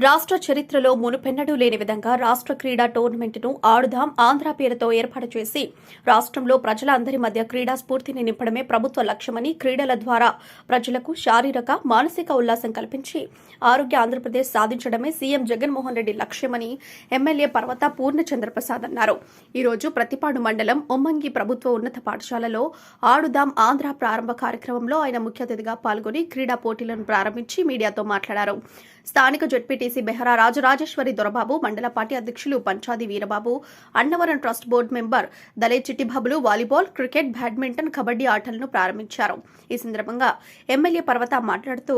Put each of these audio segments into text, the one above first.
రాష్ట్ర చరిత్రలో మునుపెన్నడూ లేని విధంగా రాష్ట్ర క్రీడా టోర్నమెంట్ను ఆడుదాం ఆంధ్ర పేరుతో ఏర్పాటు చేసి రాష్ట్రంలో ప్రజలందరి మధ్య క్రీడా స్ఫూర్తిని నింపడమే ప్రభుత్వ లక్ష్యమని క్రీడల ద్వారా ప్రజలకు శారీరక మానసిక ఉల్లాసం కల్పించి ఆరోగ్య ఆంధ్రప్రదేశ్ సాధించడమే సీఎం జగన్మోహన్ రెడ్డి లక్ష్యమని ఎమ్మెల్యే పర్వత పూర్ణచంద్రప్రసాద్ అన్నారు. ఈ రోజు ప్రతిపాడు మండలం ఉమ్మంగి ప్రభుత్వ ఉన్నత పాఠశాలలో ఆడుదాం ఆంధ్ర ప్రారంభ కార్యక్రమంలో ఆయన ముఖ్య అతిథిగా పాల్గొని క్రీడా పోటీలను ప్రారంభించి మీడియాతో మాట్లాడారు. స్థానిక జడ్పీటీసీ బెహరా రాజరాజేశ్వరి దొరబాబు మండల పార్టీ అధ్యక్షులు Panchadi Veerababu Annavaram trust board member దలే చిట్టిబాబులు వాలీబాల్ క్రికెట్ బ్యాడ్మింటన్ కబడ్డీ ఆటలను ప్రారంభించారు. ఈ సందర్భంగా ఎమ్మెల్యే పర్వత మాట్లాడుతూ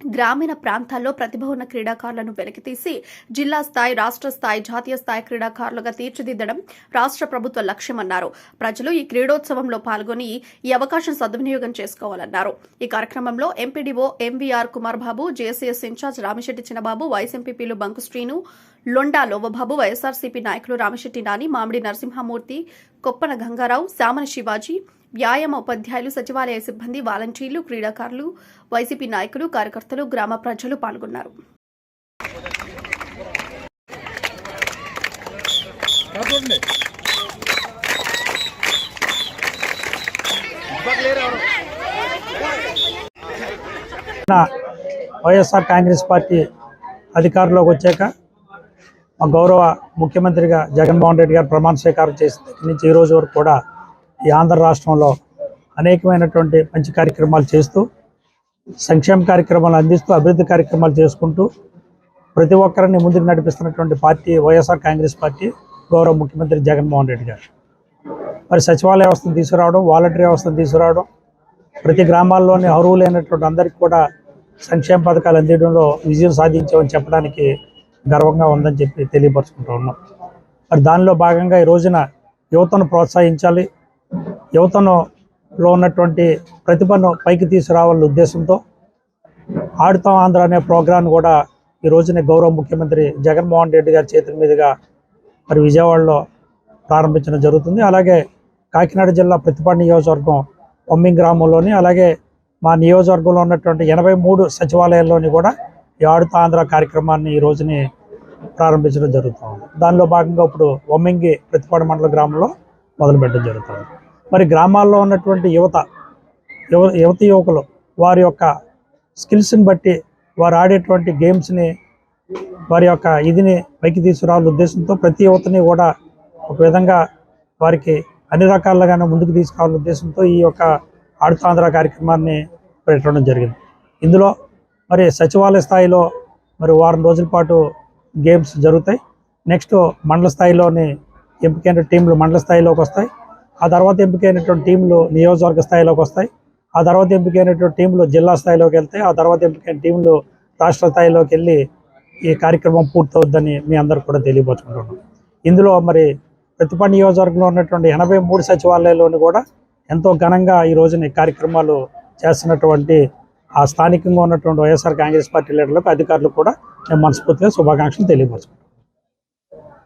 గ్రామీణ ప్రాంతాల్లో ప్రతిభ ఉన్న క్రీడాకారులను వెలికితీసి జిల్లా స్థాయి రాష్ట్ర స్థాయి జాతీయ స్థాయి క్రీడాకారులుగా తీర్చిదిద్దడం రాష్ట్ర ప్రభుత్వ లక్ష్యమన్నారు. ప్రజలు ఈ క్రీడోత్సవంలో పాల్గొని ఈ అవకాశం సద్వినియోగం చేసుకోవాలన్నారు. ఈ కార్యక్రమంలో MPDO MVR Kumar Babu JCS incharge Ramisetti Chinnababu vice ఎంపీపీలు బంకు శ్రీను లొండా లోవబాబు వైఎస్ఆర్సీపీ నాయకులు రామిశెట్టి నాని మామిడి నరసింహమూర్తి కొప్పన గంగారావు శామన శివాజీ వ్యాయామ ఉపాధ్యాయులు సచివాలయ సిబ్బంది వాలంటీర్లు క్రీడాకారులు వైసీపీ నాయకులు కార్యకర్తలు గ్రామ ప్రజలు పాల్గొన్నారు. నా వైఎస్ఆర్ కాంగ్రెస్ పార్టీ అధికారంలోకి వచ్చాక మా గౌరవ ముఖ్యమంత్రిగా జగన్మోహన్ రెడ్డి గారు ప్రమాణ స్వీకారం చేసిన దగ్గర నుంచి ఈ రోజు వరకు కూడా ఈ ఆంధ్ర రాష్ట్రంలో అనేకమైనటువంటి మంచి కార్యక్రమాలు చేస్తూ సంక్షేమ కార్యక్రమాలు అందిస్తూ అభివృద్ధి కార్యక్రమాలు చేసుకుంటూ ప్రతి ఒక్కరిని ముందుకు నడిపిస్తున్నటువంటి పార్టీ వైఎస్ఆర్ కాంగ్రెస్ పార్టీ గౌరవ ముఖ్యమంత్రి జగన్మోహన్ రెడ్డి గారు. మరి సచివాలయ వ్యవస్థను తీసుకురావడం వాలంటరీ వ్యవస్థను తీసుకురావడం ప్రతి గ్రామాల్లోని అరువు లేనటువంటి అందరికీ కూడా సంక్షేమ పథకాలు అందించడంలో విజయం సాధించామని చెప్పడానికి గర్వంగా ఉందని చెప్పి తెలియపరుచుకుంటూ ఉన్నాం. మరి దానిలో భాగంగా ఈ రోజున యువతను ప్రోత్సహించాలి యువతనులో ఉన్నటువంటి ప్రతిభను పైకి తీసుకురావాలనే ఉద్దేశంతో ఆడుతాం ఆంధ్ర అనే ప్రోగ్రాం కూడా ఈ రోజున గౌరవ ముఖ్యమంత్రి జగన్మోహన్ రెడ్డి గారి చేతుల మీదుగా మరి విజయవాడలో ప్రారంభించడం జరుగుతుంది. అలాగే కాకినాడ జిల్లా ప్రతిపాడు నియోజకవర్గం ఒమ్మింగ్ గ్రామంలోని అలాగే మా నియోజకవర్గంలో ఉన్నటువంటి ఎనభై మూడు సచివాలయాల్లోని కూడా ఈ ఆడుతా ఆంధ్ర కార్యక్రమాన్ని ఈ రోజుని ప్రారంభించడం జరుగుతుంది. దానిలో భాగంగా ఇప్పుడు ఒమ్మింగి ప్రతిపాడు మండల గ్రామంలో మొదలుపెట్టడం జరుగుతుంది. మరి గ్రామాల్లో ఉన్నటువంటి యువత యువ యువతి యువకులు వారి యొక్క స్కిల్స్ని బట్టి వారు ఆడేటువంటి గేమ్స్ని వారి యొక్క ఇదిని పైకి తీసుకురావాల ఉద్దేశంతో ప్రతి యువతని కూడా ఒక విధంగా వారికి అన్ని రకాలుగానే ముందుకు తీసుకురావాల ఉద్దేశంతో ఈ యొక్క ఆడుతాంధ్ర కార్యక్రమాన్ని పెట్టడం జరిగింది. ఇందులో మరి సచివాలయ స్థాయిలో మరి వారం రోజుల పాటు గేమ్స్ జరుగుతాయి. నెక్స్ట్ మండల స్థాయిలోని ఎంపికైన టీంలు మండల స్థాయిలోకి వస్తాయి. ఆ తర్వాత ఎంపికైనటువంటి టీంలు నియోజకవర్గ స్థాయిలోకి వస్తాయి. ఆ తర్వాత ఎంపికైనటువంటి టీంలు జిల్లా స్థాయిలోకి వెళ్తాయి. ఆ తర్వాత ఎంపికైన టీంలు రాష్ట్ర స్థాయిలోకి వెళ్ళి ఈ కార్యక్రమం పూర్తవుద్దని మీ అందరికి కూడా తెలియపరుచుకుంటున్నాం. ఇందులో మరి ప్రతిపడి నియోజకవర్గంలో ఉన్నటువంటి ఎనభై మూడు సచివాలయాల్లోని కూడా ఎంతో ఘనంగా ఈ రోజున కార్యక్రమాలు చేస్తున్నటువంటి ఆ స్థానికంగా ఉన్నటువంటి వైఎస్ఆర్ కాంగ్రెస్ పార్టీ లీడర్లకు అధికారులు కూడా నేను మనస్ఫూర్తిగా శుభాకాంక్షలు తెలియపరుచుకుంటాను